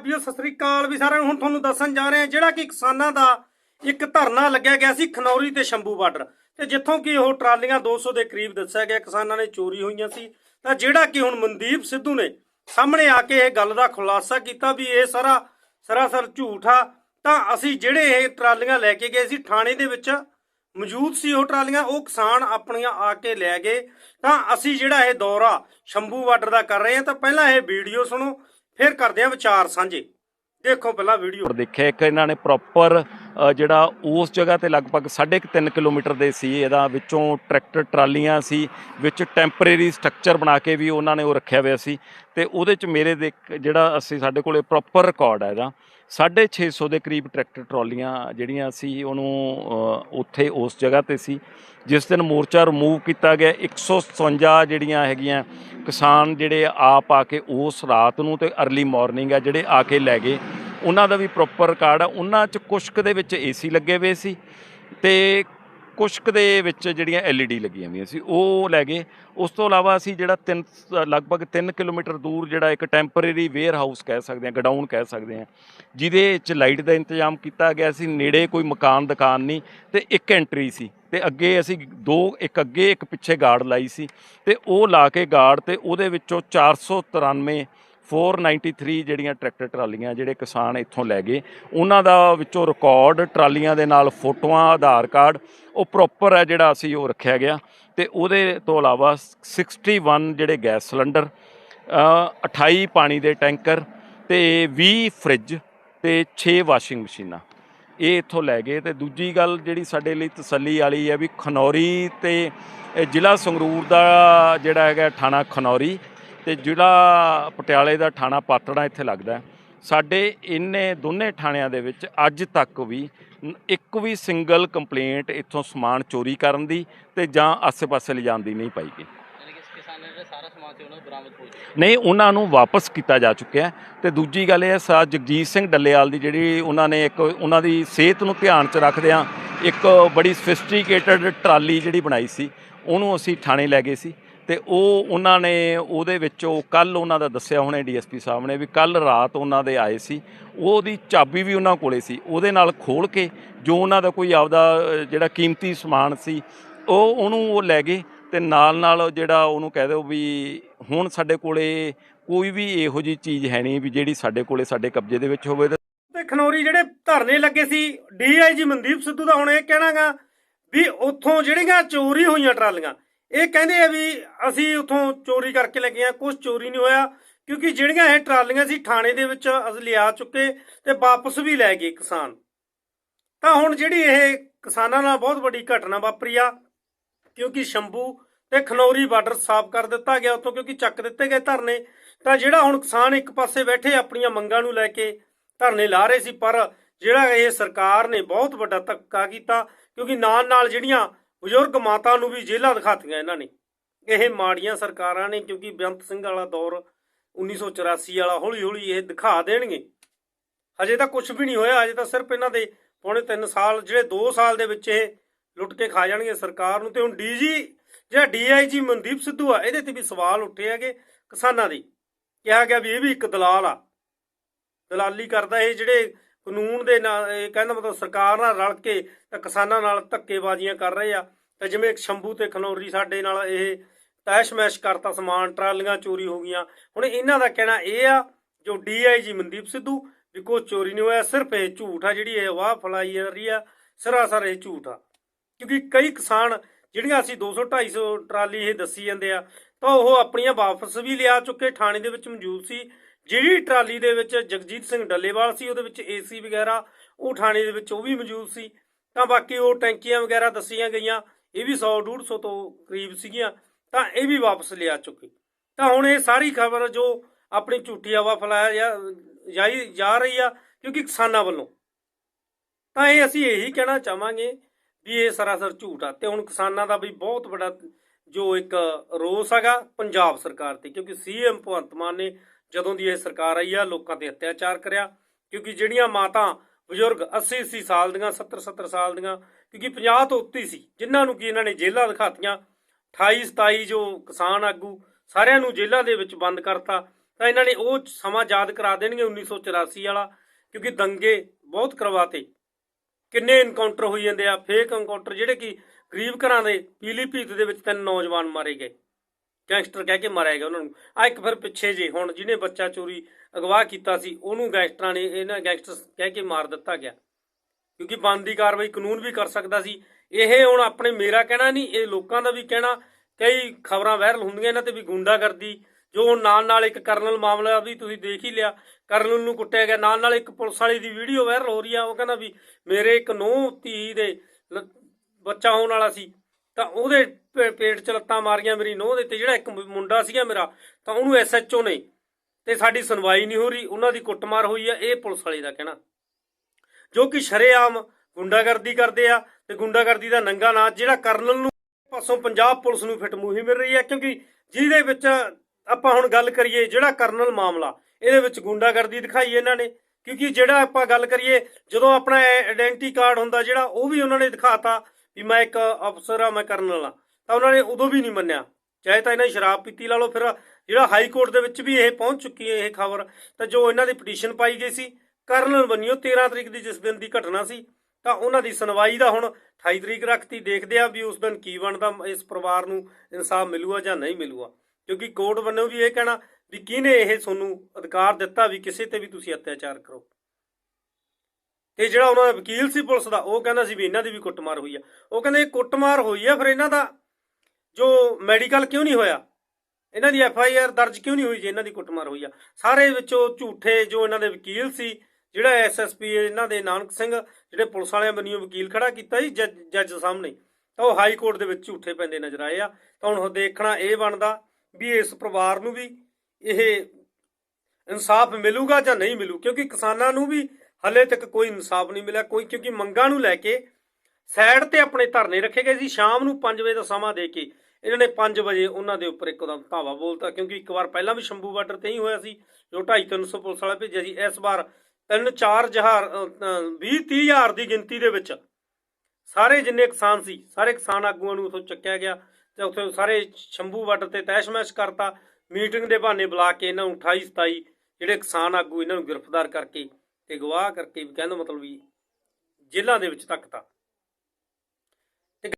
ਪੰਜਾਬੀਓ ਸਤਿ ਸ੍ਰੀ ਅਕਾਲ ਵੀ ਸਾਰਿਆਂ ਨੂੰ। ਹੁਣ ਤੁਹਾਨੂੰ ਦੱਸਣ ਜਾ ਰਹੇ ਹਾਂ ਜਿਹੜਾ ਕਿ ਕਿਸਾਨਾਂ ਦਾ ਇੱਕ ਧਰਨਾ ਲੱਗਿਆ ਗਿਆ ਸੀ ਖਨੌਰੀ ਤੇ ਸ਼ੰਭੂ ਬਾਰਡਰ। ਤੇ ਜਿੱਥੋਂ ਕਿ ਉਹ ਟਰਾਲੀਆਂ 200 ਦੇ ਕਰੀਬ ਦੱਸਿਆ ਗਿਆ, ਕਿਸਾਨਾਂ ਨੇ ਚੋਰੀ ਹੋਈਆਂ ਸੀ। ਤਾਂ ਜਿਹੜਾ ਕਿ ਹੁਣ ਮਨਦੀਪ ਸਿੱਧੂ ਨੇ ਸਾਹਮਣੇ ਆ ਕੇ ਇਹ ਗੱਲ ਦਾ ਖੁਲਾਸਾ ਕੀਤਾ ਵੀ ਇਹ ਸਾਰਾ ਸਰਾਸਰ ਝੂਠ ਆ। ਤਾਂ ਅਸੀਂ ਜਿਹੜੇ ਇਹ ਟਰਾਲੀਆਂ ਲੈ ਕੇ ਗਏ ਸੀ, ਥਾਣੇ ਦੇ ਵਿੱਚ ਮੌਜੂਦ ਸੀ ਉਹ ਟਰਾਲੀਆਂ, ਉਹ ਕਿਸਾਨ ਆਪਣੀਆਂ ਆ ਕੇ ਲੈ ਗਏ। ਤਾਂ ਅਸੀਂ ਜਿਹੜਾ ਇਹ ਦੌਰਾ ਸ਼ੰਭੂ ਬਾਰਡਰ ਦਾ ਕਰ ਰਹੇ ਹਾਂ, ਤਾਂ ਪਹਿਲਾਂ ਇਹ ਵੀਡੀਓ ਸੁਣੋ। ਫਿਰ ਕਰਦੇ ਆ ਵਿਚਾਰ ਸਾਂਝੇ। ਦੇਖੋ ਪਹਿਲਾਂ ਵੀਡੀਓ ਦੇਖਿਆ ਇੱਕ ਇਹਨਾਂ ਨੇ ਪ੍ਰੋਪਰ ਜਿਹੜਾ ਉਸ ਜਗ੍ਹਾ ਤੇ ਲਗਭਗ 3.5 ਕਿਲੋਮੀਟਰ ਦੇ ਸੀ, ਇਹਦਾ ਵਿੱਚੋਂ ਟਰੈਕਟਰ, ਟਰਾਲੀਆਂ ਸੀ, ਵਿੱਚ ਟੈਂਪਰੇਰੀ ਸਟਰਕਚਰ ਬਣਾ ਕੇ ਵੀ ਉਹਨਾਂ ਨੇ ਉਹ ਰੱਖਿਆ ਹੋਇਆ ਸੀ ਤੇ ਉਹਦੇ ਚ ਮੇਰੇ ਦੇ ਜਿਹੜਾ ਅਸੀਂ ਸਾਡੇ ਕੋਲੇ ਪ੍ਰੋਪਰ ਰਿਕਾਰਡ ਹੈ ਇਹਦਾ 650 ਦੇ ਕਰੀਬ ਟਰੈਕਟਰ, ਟਰਾਲੀਆਂ ਜਿਹੜੀਆਂ ਸੀ ਉਹਨੂੰ ਉੱਥੇ ਉਸ ਜਗ੍ਹਾ ਤੇ ਸੀ, ਜਿਸ ਦਿਨ ਮੋਰਚਾ ਰਿਮੂਵ ਕੀਤਾ ਗਿਆ 157 ਜਿਹੜੀਆਂ ਹੈਗੀਆਂ ਕਿਸਾਨ ਜਿਹੜੇ ਆਪ ਆ ਕੇ ਉਸ ਰਾਤ ਨੂੰ ਤੇ ਅਰਲੀ ਮਾਰਨਿੰਗ ਆ ਜਿਹੜੇ ਆ ਕੇ ਲੈ ਗਏ ਉਹਨਾਂ ਦਾ ਵੀ ਪ੍ਰੋਪਰ ਰਿਕਾਰਡ ਆ। ਉਹਨਾਂ ਚ ਕੁਸ਼ਕ ਦੇ ਵਿੱਚ ਏਸੀ ਲੱਗੇ ਹੋਏ ਸੀ ਤੇ ਕੁਸ਼ਕ ਦੇ ਵਿੱਚ ਜਿਹੜੀਆਂ LED ਲੱਗੀਆਂ ਹੋਈਆਂ ਸੀ, ਉਹ ਲੈ ਗਏ। ਉਸ ਤੋਂ ਇਲਾਵਾ ਅਸੀਂ ਜਿਹੜਾ ਤਿੰਨ, ਲਗਭਗ 3 ਕਿਲੋਮੀਟਰ ਦੂਰ ਜਿਹੜਾ ਇੱਕ ਟੈਂਪਰੇਰੀ ਵੇਅਰ ਹਾਊਸ ਕਹਿ ਸਕਦੇ ਹਾਂ, ਗਡਾਊਨ ਕਹਿ ਸਕਦੇ ਹਾਂ, ਜਿਹਦੇ ਵਿੱਚ ਲਾਈਟ ਦਾ ਇੰਤਜ਼ਾਮ ਕੀਤਾ ਗਿਆ ਸੀ। ਨੇੜੇ ਕੋਈ ਮਕਾਨ, ਦੁਕਾਨ ਨਹੀਂ ਤੇ ਇੱਕ ਐਂਟਰੀ ਸੀ ਤੇ ਅੱਗੇ ਅਸੀਂ ਦੋ, ਇੱਕ ਅੱਗੇ, ਇੱਕ ਪਿੱਛੇ ਗਾਰਡ ਲਾਈ ਸੀ ਤੇ ਉਹ ਲਾ ਕੇ ਗਾਰਡ ਤੇ ਉਹਦੇ ਵਿੱਚੋਂ 493 493 ਜਿਹੜੀਆਂ ਟਰੈਕਟਰ ਟਰਾਲੀਆਂ ਜਿਹੜੇ ਕਿਸਾਨ ਇੱਥੋਂ ਲੈ ਗਏ ਉਹਨਾਂ ਦਾ ਵਿੱਚੋਂ ਰਿਕਾਰਡ ਟਰਾਲੀਆਂ ਦੇ ਨਾਲ ਫੋਟੋਆਂ ਆਧਾਰ ਕਾਰਡ ਉਹ ਪ੍ਰੋਪਰ ਹੈ ਜਿਹੜਾ ਅਸੀਂ ਉਹ ਰੱਖਿਆ ਗਿਆ ਤੇ ਉਹਦੇ ਤੋਂ ਇਲਾਵਾ 61 ਜਿਹੜੇ ਗੈਸ ਸਿਲੰਡਰ ਅ, 28 ਪਾਣੀ ਦੇ ਟੈਂਕਰ ਤੇ 20 ਫ੍ਰਿਜ ਤੇ 6 ਵਾਸ਼ਿੰਗ ਮਸ਼ੀਨਾਂ। ਇਹ ਇੱਥੋਂ ਲੈ ਗਏ ਤੇ ਦੂਜੀ ਗੱਲ ਜਿਹੜੀ ਸਾਡੇ ਲਈ ਤਸੱਲੀ ਵਾਲੀ ਹੈ ਵੀ ਖਨੌਰੀ ਤੇ ਜ਼ਿਲ੍ਹਾ ਸੰਗਰੂਰ ਦਾ ਜਿਹੜਾ ਹੈਗਾ ਥਾਣਾ ਖਨੌਰੀ ਤੇ ਜ਼ਿਲ੍ਹਾ ਪਟਿਆਲੇ ਦਾ ਥਾਣਾ ਪਾਤੜਾ ਇੱਥੇ ਲੱਗਦਾ ਹੈ। ਸਾਡੇ ਇੰਨੇ ਦੋਨੇ ਥਾਣਿਆਂ ਦੇ ਵਿੱਚ ਅੱਜ ਤੱਕ ਵੀ ਇੱਕ ਵੀ ਸਿੰਗਲ ਕੰਪਲੇਂਟ ਇੱਥੋਂ ਸਮਾਨ ਚੋਰੀ ਕਰਨ ਦੀ ਤੇ ਜਾਂ ਆਸੇ-ਪਾਸੇ ਲਿਜਾਣ ਦੀ ਨਹੀਂ ਪਾਈ ਗਈ। ਨਹੀਂ ਉਹਨਾਂ ਨੂੰ ਵਾਪਸ ਕੀਤਾ ਜਾ ਚੁੱਕਿਆ ਤੇ ਦੂਜੀ ਗੱਲ ਇਹ ਹੈ ਸਾ ਜਗਜੀਤ ਸਿੰਘ ਡੱਲੇਵਾਲ ਦੀ ਜਿਹੜੀ ਉਹਨਾਂ ਨੇ ਇੱਕ ਉਹਨਾਂ ਦੀ ਸਿਹਤ ਨੂੰ ਧਿਆਨ 'ਚ ਰੱਖਦਿਆਂ ਇੱਕ ਬੜੀ ਸਫਿਸਟੀਕੇਟਡ ਟਰਾਲੀ ਜਿਹੜੀ ਬਣਾਈ ਸੀ ਉਹਨੂੰ ਅਸੀਂ ਥਾਣੇ ਲੈ ਗਏ ਸੀ। ਤੇ ਉਹ ਉਹਨਾਂ ਨੇ ਉਹਦੇ ਵਿੱਚੋਂ ਕੱਲ ਉਹਨਾਂ ਦਾ ਦੱਸਿਆ ਹੁਣੇ ਡੀਐਸਪੀ ਸਾਹਿਬ ਨੇ ਵੀ ਕੱਲ ਰਾਤ ਉਹਨਾਂ ਦੇ ਆਏ ਸੀ। ਉਹਦੀ ਚਾਬੀ ਵੀ ਉਹਨਾਂ ਕੋਲੇ ਸੀ। ਉਹਦੇ ਨਾਲ ਖੋਲ ਕੇ ਜੋ ਉਹਨਾਂ ਦਾ ਕੋਈ ਆਪਦਾ ਜਿਹੜਾ ਕੀਮਤੀ ਸਮਾਨ ਸੀ, ਉਹ ਉਹਨੂੰ ਉਹ ਲੈ ਗਏ ਤੇ ਨਾਲ ਨਾਲ ਜਿਹੜਾ ਉਹਨੂੰ ਕਹਿ ਦਿਓ ਵੀ ਹੁਣ ਸਾਡੇ ਕੋਲੇ ਕੋਈ ਵੀ ਇਹੋ ਜੀ ਚੀਜ਼ ਹੈ ਨਹੀਂ ਵੀ ਜਿਹੜੀ ਸਾਡੇ ਕੋਲੇ ਸਾਡੇ ਕਬਜ਼ੇ ਦੇ ਵਿੱਚ ਹੋਵੇ ਤੇ ਖਨੌਰੀ ਜਿਹੜੇ ਧਰਨੇ ਲੱਗੇ ਸੀ ਡੀਆਈਜੀ ਮਨਦੀਪ ਸਿੱਧੂ ਦਾ ਹੁਣ ਇਹ ਕਹਿਣਾਗਾ ਵੀ ਉੱਥੋਂ ਜਿਹੜੀਆਂ ਚੋਰੀ ਹੋਈਆਂ ਟਰਾਲੀਆਂ ਇਹ ਕਹਿੰਦੇ ਆ ਵੀ ਅਸੀਂ ਉੱਥੋਂ ਚੋਰੀ ਕਰਕੇ ਲੈ ਗਏ ਆ ਕੁਝ ਚੋਰੀ ਨਹੀਂ ਹੋਇਆ, ਕਿਉਂਕਿ ਜਿਹੜੀਆਂ ਇਹ ਟਰਾਲੀਆਂ ਸੀ ਥਾਣੇ ਦੇ ਵਿੱਚ ਅਸੀਂ ਲਿਆ ਚੁੱਕੇ ਤੇ ਵਾਪਸ ਵੀ ਲੈ ਗਏ ਕਿਸਾਨ। ਤਾਂ ਹੁਣ ਜਿਹੜੀ ਇਹ ਕਿਸਾਨਾਂ ਨਾਲ ਬਹੁਤ ਵੱਡੀ ਘਟਨਾ ਵਾਪਰੀ ਆ, ਕਿਉਂਕਿ ਸ਼ੰਭੂ ਤੇ ਖਨੌਰੀ ਬਾਰਡਰ ਸਾਫ਼ ਕਰ ਦਿੱਤਾ ਗਿਆ ਉੱਥੋਂ, ਕਿਉਂਕਿ ਚੱਕ ਦਿੱਤੇ ਗਏ ਧਰਨੇ, ਤਾਂ ਜਿਹੜਾ ਹੁਣ ਕਿਸਾਨ ਇੱਕ ਪਾਸੇ ਬੈਠੇ ਆਪਣੀਆਂ ਮੰਗਾਂ ਨੂੰ ਲੈ ਕੇ ਧਰਨੇ ਲਾ ਰਹੇ ਸੀ, ਪਰ ਜਿਹੜਾ ਇਹ ਸਰਕਾਰ ਨੇ ਬਹੁਤ ਵੱਡਾ ਧੱਕਾ ਕੀਤਾ, ਕਿਉਂਕਿ ਨਾਲ ਨਾਲ ਜਿਹੜੀਆਂ ਬਜ਼ੁਰਗ ਮਾਤਾ ਨੂੰ ਵੀ ਜੇਲ੍ਹਾਂ ਦਿਖਾਤੀਆਂ ਇਹਨਾਂ ਨੇ। ਇਹ ਮਾੜੀਆਂ ਸਰਕਾਰਾਂ ਨੇ ਕਿਉਂਕਿ ਬੇਅੰਤ ਸਿੰਘ ਵਾਲਾ ਦੌਰ 1984 ਵਾਲਾ ਹੌਲੀ ਹੌਲੀ ਇਹ ਦਿਖਾ ਦੇਣਗੇ। ਹਜੇ ਤਾਂ ਕੁਝ ਵੀ ਨਹੀਂ ਹੋਇਆ, ਹਜੇ ਤਾਂ ਸਿਰਫ ਇਹਨਾਂ ਦੇ ਪੌਣੇ 3 ਸਾਲ, ਜਿਹੜੇ 2 ਸਾਲ ਦੇ ਵਿੱਚ ਇਹ ਲੁੱਟ ਕੇ ਖਾ ਜਾਣਗੇ ਸਰਕਾਰ ਨੂੰ। ਤੇ ਹੁਣ ਡੀਜੀ ਜਿਹੜਾ ਡੀਆਈਜੀ ਮਨਦੀਪ ਸਿੱਧੂ ਆ, ਇਹਦੇ ਤੇ ਵੀ ਸਵਾਲ ਉੱਠੇ ਹੈਗੇ ਕਿਸਾਨਾਂ ਦੇ। ਕਿਹਾ ਗਿਆ ਵੀ ਇਹ ਵੀ ਇੱਕ ਦਲਾਲ ਆ। ਦਲਾਲੀ ਕਰਦਾ ਇਹ ਜਿਹੜੇ ਕਾਨੂੰਨ ਦੇ ਨਾਲ, ਇਹ ਕਹਿੰਦਾ ਮਤਲਬ ਸਰਕਾਰ ਨਾਲ ਰਲ ਕੇ ਤਾਂ ਕਿਸਾਨਾਂ ਨਾਲ ਧੱਕੇਬਾਜ਼ੀਆਂ ਕਰ ਰਹੇ ਆ। ਤੇ ਜਿਵੇਂ ਸ਼ੰਭੂ ਤੇ ਖਨੌਰੀ ਸਾਡੇ ਨਾਲ ਇਹ ਤੈਸ਼ਮੈਸ਼ ਕਰਤਾ ਸਮਾਨ, ਟਰਾਲੀਆਂ ਚੋਰੀ ਹੋ ਗਈਆਂ। ਹੁਣ ਇਹਨਾਂ ਦਾ ਕਹਿਣਾ ਇਹ ਆ, ਜੋ ਡੀਆਈਜੀ ਮਨਦੀਪ ਸਿੱਧੂ, ਵੀ ਕੋਈ ਚੋਰੀ ਨਹੀਂ ਹੋਇਆ, ਸਿਰਫ ਇਹ ਝੂਠ ਆ ਜਿਹੜੀ ਇਹ ਵਾਹ ਫਲਾਈ ਜਾ ਰਹੀ ਆ, ਸਰਾਸਰ ਇਹ ਝੂਠ ਆ। ਕਿਉਂਕਿ ਕਈ ਕਿਸਾਨ ਜਿਹੜੀਆਂ ਅਸੀਂ 200 250 ਟਰਾਲੀ ਇਹ ਦੱਸੀ ਜਾਂਦੇ ਆ, ਤਾਂ ਉਹ ਆਪਣੀਆਂ ਵਾਪਸ ਵੀ ਲਿਆ ਚੁੱਕੇ, ਥਾਣੇ ਦੇ ਵਿੱਚ ਮੌਜੂਦ ਸੀ। ਜਿਹੜੀ ਟਰਾਲੀ ਦੇ ਵਿੱਚ ਜਗਜੀਤ ਸਿੰਘ ਡੱਲੇਵਾਲ ਸੀ, ਉਹਦੇ ਵਿੱਚ ਏਸੀ ਵਗੈਰਾ, ਉਹ ਥਾਣੇ ਦੇ ਵਿੱਚ ਉਹ ਵੀ ਮੌਜੂਦ ਸੀ। ਤਾਂ ਬਾਕੀ ਉਹ ਟੈਂਕੀਆਂ ਵਗੈਰਾ ਦੱਸੀਆਂ ਗਈਆਂ, ਇਹ ਵੀ 100 150 ਤੋਂ ਕਰੀਬ ਸੀਗੀਆਂ, ਤਾਂ ਇਹ ਵੀ ਵਾਪਸ ਲਿਆ ਚੁੱਕੇ। ਤਾਂ ਹੁਣ ਇਹ ਸਾਰੀ ਖਬਰ ਜੋ ਆਪਣੀ ਝੂਠੀ ਹਵਾ ਫੈਲਾਇਆ ਜਾਈ, ਜਾ ਰਹੀ ਆ, ਕਿਉਂਕਿ ਕਿਸਾਨਾਂ ਵੱਲੋਂ। ਤਾਂ ਇਹ ਅਸੀਂ ਇਹੀ ਕਹਿਣਾ ਚਾਹਾਂਗੇ ਵੀ ਇਹ ਸਰਾਸਰ ਝੂਠ ਆ, ਤੇ ਹੁਣ ਕਿਸਾਨਾਂ ਦਾ ਵੀ ਬਹੁਤ ਵੱਡਾ ਜੋ ਇੱਕ ਰੋਸ ਹੈਗਾ, ਪੰਜਾਬ ਸਰਕਾਰ ਤੇ, ਕਿਉਂਕਿ ਸੀਐਮ ਭਗਵੰਤ ਮਾਨ ਨੇ ਜਦੋਂ ਦੀ ਇਹ ਸਰਕਾਰ ਆਈ ਆ, ਲੋਕਾਂ ਤੇ ਅਤਿਆਚਾਰ ਕਰਿਆ, ਕਿਉਂਕਿ ਜਿਹੜੀਆਂ ਮਾਤਾ ਬਜ਼ੁਰਗ 80 80 ਸਾਲ ਦੀਆਂ 70 70 ਸਾਲ ਦੀਆਂ, ਕਿਉਂਕਿ 50 ਤੋਂ ਉੱਤੇ ਸੀ, ਜਿਨ੍ਹਾਂ ਨੂੰ ਕਿ ਇਹਨਾਂ ਨੇ ਜੇਲ੍ਹਾਂ ਦਿਖਾਤੀਆਂ 28 27 ਜੋ ਕਿਸਾਨ ਆਗੂ, ਸਾਰਿਆਂ ਨੂੰ ਜੇਲ੍ਹਾਂ ਦੇ ਵਿੱਚ ਬੰਦ ਕਰਤਾ, ਤਾਂ ਇਹਨਾਂ ਨੇ ਉਹ ਸਮਾਂ ਯਾਦ ਕਰਾ ਦੇਣਗੇ 1984 ਵਾਲਾ, ਕਿਉਂਕਿ ਦੰਗੇ ਬਹੁਤ ਕਰਵਾਤੇ। ਕਿੰਨੇ ਇਨਕਾਊਂਟਰ ਹੋਈ ਜਾਂਦੇ ਆ ਫੇਕ ਇਨਕਾਊਂਟਰ ਜਿਹੜੇ ਕਿ ਗਰੀਬ ਘਰਾਂ ਦੇ ਪੀਲੀਭੀਤ ਦੇ ਵਿੱਚ ਤਿੰਨ ਨੌਜਵਾਨ ਮਾਰੇ ਗਏ। ਗੈਂਗਸਟਰ ਕਹਿ ਕੇ ਮਾਰਿਆ ਗਿਆ ਉਹਨਾਂ ਨੂੰ। ਆ ਇੱਕ ਫਿਰ ਪਿੱਛੇ ਜੇ ਹੁਣ ਜਿਹਨੇ ਬੱਚਾ ਚੋਰੀ ਅਗਵਾ ਕੀਤਾ ਸੀ, ਉਹਨੂੰ ਗੈਂਗਸਟਰਾਂ ਨੇ ਇਹਨਾਂ ਗੈਂਗਸਟਰ ਕਹਿ ਕੇ ਮਾਰ ਦਿੱਤਾ ਗਿਆ। ਕਿਉਂਕਿ ਬੰਦ ਦੀ ਕਾਰਵਾਈ ਕਾਨੂੰਨ ਵੀ ਕਰ ਸਕਦਾ ਸੀ। ਇਹ ਹੁਣ ਆਪਣੇ ਮੇਰਾ ਕਹਿਣਾ ਨਹੀਂ, ਇਹ ਲੋਕਾਂ ਦਾ ਵੀ ਕਹਿਣਾ। ਕਈ ਖਬਰਾਂ ਵਾਇਰਲ ਹੁੰਦੀਆਂ ਇਹਨਾਂ ਤੇ ਵੀ ਗੁੰਡਾਗਰਦੀ, ਜੋ ਹੁਣ ਨਾਲ ਨਾਲ ਇੱਕ ਕਰਨਲ ਮਾਮਲਾ ਵੀ ਤੁਸੀਂ ਦੇਖ ਹੀ ਲਿਆ। ਕਰਨਲ ਨੂੰ ਕੁੱਟਿਆ ਗਿਆ। ਨਾਲ ਨਾਲ ਇੱਕ ਪੁਲਿਸ ਵਾਲੀ ਦੀ ਵੀਡੀਓ ਵਾਇਰਲ ਹੋ ਰਹੀ ਆ, ਉਹ ਕਹਿੰਦਾ ਵੀ ਮੇਰੇ ਇੱਕ ਨੂੰਹ ਧੀ ਦੇ ਬੱਚਾ ਹੋਣ ਵਾਲਾ ਸੀ। ਤਾਂ ਉਹਦੇ ਪੇ- ਪੇਟ 'ਚ ਲੱਤਾਂ ਮਾਰੀਆਂ ਮੇਰੀ ਨੂੰਹ ਦੇ ਤੇ ਜਿਹੜਾ ਇੱਕ ਮੁੰਡਾ ਸੀਗਾ ਮੇਰਾ, ਤਾਂ ਉਹਨੂੰ ਐਸਐਚਓ ਨੇ ਤੇ ਸਾਡੀ ਸੁਣਵਾਈ ਨਹੀਂ ਹੋ ਰਹੀ, ਉਹਨਾਂ ਦੀ ਕੁੱਟਮਾਰ ਹੋਈ ਆ, ਇਹ ਪੁਲਿਸ ਵਾਲੇ ਦਾ ਕਹਿਣਾ। ਜੋ ਕਿ ਸ਼ਰੇਆਮ ਗੁੰਡਾਗਰਦੀ ਕਰਦੇ ਆ ਤੇ ਗੁੰਡਾਗਰਦੀ ਦਾ ਨੰਗਾ ਨਾਚ ਜਿਹੜਾ ਕਰਨਲ ਨੂੰ ਪਾਸੋਂ ਪੰਜਾਬ ਪੁਲਿਸ ਨੂੰ ਫਿੱਟ ਮੂਹੀ ਮਿਲ ਰਹੀ ਹੈ ਕਿਉਂਕਿ ਜਿਹਦੇ ਵਿੱਚ ਆਪਾਂ ਹੁਣ ਗੱਲ ਕਰੀਏ ਜਿਹੜਾ ਕਰਨਲ ਮਾਮਲਾ, ਇਹਦੇ ਵਿੱਚ ਗੁੰਡਾਗਰਦੀ ਦਿਖਾਈ ਇਹਨਾਂ ਨੇ, ਕਿਉਂਕਿ ਜਿਹੜਾ ਆਪਾਂ ਗੱਲ ਕਰੀਏ, ਜਦੋਂ ਆਪਣਾ ਆਇਡੈਂਟੀ ਕਾਰਡ ਹੁੰਦਾ ਜਿਹੜਾ, ਉਹ ਵੀ ਉਹਨਾਂ ਨੇ ਦਿਖਾਤਾ ਵੀ ਮੈਂ ਇੱਕ ਅਫਸਰ ਆ, ਮੈਂ ਕਰਨਲ ਆ ਤਾਂ ਉਹਨਾਂ ਨੇ ਉਦੋਂ ਵੀ ਨਹੀਂ ਮੰਨਿਆ। ਚਾਹੇ ਤਾਂ ਇਹਨਾਂ ਦੀ ਸ਼ਰਾਬ ਪੀਤੀ ਲਾ ਲਓ, ਫਿਰ ਜਿਹੜਾ ਹਾਈ ਕੋਰਟ ਦੇ ਵਿੱਚ ਵੀ ਇਹ ਪਹੁੰਚ ਚੁੱਕੀ ਹੈ ਇਹ ਖਬਰ, ਤਾਂ ਜੋ ਇਹਨਾਂ ਦੀ ਪਟੀਸ਼ਨ ਪਾਈ ਗਈ ਸੀ। ਕਰਨਲ ਬੰਨਿਓ 13 ਤਰੀਕ ਦੀ ਜਿਸ ਦਿਨ ਦੀ ਘਟਨਾ ਸੀ, ਤਾਂ ਉਹਨਾਂ ਦੀ ਸੁਣਵਾਈ ਦਾ ਹੁਣ 28 ਤਰੀਕ ਰੱਖਤੀ ਦੇਖਦੇ ਆ ਵੀ ਉਸ ਦਿਨ ਕੀ ਬਣਦਾ, ਇਸ ਪਰਿਵਾਰ ਨੂੰ ਇਨਸਾਫ ਮਿਲੂਗਾ ਜਾਂ ਨਹੀਂ ਮਿਲੂਗਾ। ਕਿਉਂਕਿ ਕੋਰਟ ਵੱਲੋਂ ਵੀ ਇਹ ਕਹਿਣਾ ਵੀ ਕਿਹਨੇ ਇਹ ਤੁਹਾਨੂੰ ਅਧਿਕਾਰ ਦਿੱਤਾ ਵੀ ਕਿਸੇ ਤੇ ਵੀ ਤੁਸੀਂ ਅਤਿਆਚਾਰ ਕਰੋ। ਤੇ ਜਿਹੜਾ ਉਹਨਾਂ ਦਾ ਵਕੀਲ ਸੀ ਪੁਲਿਸ ਦਾ, ਉਹ ਕਹਿੰਦਾ ਸੀ ਵੀ ਇਹਨਾਂ ਦੀ ਵੀ ਕੁੱਟਮਾਰ ਹੋਈ ਆ। ਉਹ ਕਹਿੰਦੇ ਇਹ ਕੁੱਟਮਾਰ ਹੋਈ ਆ, ਫਿਰ ਇਹਨਾਂ ਦਾ ਜੋ ਮੈਡੀਕਲ ਕਿਉਂ ਨਹੀਂ ਹੋਇਆ? ਇਹਨਾਂ ਦੀ ਐਫ ਆਈ ਆਰ ਦਰਜ ਕਿਉਂ ਨਹੀਂ ਹੋਈ ਜੇ ਇਹਨਾਂ ਦੀ ਕੁੱਟਮਾਰ ਹੋਈ ਆ? ਸਾਰੇ ਵਿੱਚੋਂ ਝੂਠੇ ਜੋ ਇਹਨਾਂ ਦੇ ਵਕੀਲ ਸੀ, ਜਿਹੜਾ ਐਸ ਐਸ ਪੀ, ਇਹਨਾਂ ਦੇ ਨਾਨਕ ਸਿੰਘ, ਜਿਹੜੇ ਪੁਲਿਸ ਵਾਲਿਆਂ ਬੰਨਿਓ ਵਕੀਲ ਖੜਾ ਕੀਤਾ ਸੀ, ਜੱਜ ਜੱਜ ਸਾਹਮਣੇ, ਤਾਂ ਉਹ ਹਾਈ ਕੋਰਟ ਦੇ ਵਿੱਚ ਝੂਠੇ ਪੈਂਦੇ ਨਜ਼ਰ ਆਏ ਆ। ਤਾਂ ਹੁਣ ਦੇਖਣਾ ਇਹ ਬਣਦਾ ਵੀ ਇਸ ਪਰਿਵਾਰ ਨੂੰ ਵੀ ਇਹ ਇਨਸਾਫ ਮਿਲੂਗਾ ਜਾਂ ਨਹੀਂ ਮਿਲੂ, ਕਿਉਂਕਿ ਕਿਸਾਨਾਂ ਨੂੰ ਵੀ ਹਲੇ ਤੱਕ ਕੋਈ ਇਨਸਾਫ ਨਹੀਂ ਮਿਲਿਆ, ਕੋਈ ਕਿਉਂਕਿ ਮੰਗਾਂ ਨੂੰ ਲੈ ਕੇ ਸਾਈਡ ਤੇ ਆਪਣੇ ਧਰਨੇ ਰੱਖੇ ਗਏ ਸੀ, ਸ਼ਾਮ ਨੂੰ 5 ਵਜੇ ਦਾ ਸਮਾਂ ਦੇ ਕੇ ਇਹਨਾਂ ਨੇ 5 ਵਜੇ ਉਹਨਾਂ ਦੇ ਉੱਪਰ ਇੱਕਦਮ ਧਾਵਾ ਬੋਲਤਾ, ਕਿਉਂਕਿ ਇੱਕ ਵਾਰ ਪਹਿਲਾਂ ਵੀ ਸ਼ੰਭੂ ਬਾਰਡਰ ਤੇ ਹੀ ਹੋਇਆ ਸੀ, ਜੋ 2.5 300 ਪੁਲਿਸ ਵਾਲਾ ਭੇਜਿਆ ਸੀ, ਇਸ ਵਾਰ 3 4 ਜਹਾਰ 20 30 ਹਜ਼ਾਰ ਦੀ ਗਿਣਤੀ ਦੇ ਵਿੱਚ ਸਾਰੇ ਜਿੰਨੇ ਕਿਸਾਨ ਸੀ, ਸਾਰੇ ਕਿਸਾਨ ਆਗੂਆਂ ਨੂੰ ਉੱਥੋਂ ਚੱਕਿਆ ਗਿਆ ਤੇ ਉੱਥੇ ਸਾਰੇ ਸ਼ੰਭੂ ਬਾਰਡਰ ਤੇ ਤੈਸ਼ਮੈਸ਼ ਕਰਤਾ, ਮੀਟਿੰਗ ਦੇ ਬਹਾਨੇ ਬੁਲਾ ਕੇ ਇਹਨਾਂ ਨੂੰ 28 27 ਜਿਹੜੇ ਕਿਸਾਨ ਆਗੂ ਇਹਨਾਂ ਨੂੰ ਗ੍ਰਿਫਤਾਰ ਕਰਕੇ ਤੇ ਗਵਾਹ ਕਰਕੇ ਵੀ ਕਹਿੰਦਾ ਮਤਲਬ ਵੀ ਜੇਲ੍ਹਾਂ ਦੇ ਵਿੱਚ ਤੱਕਤਾ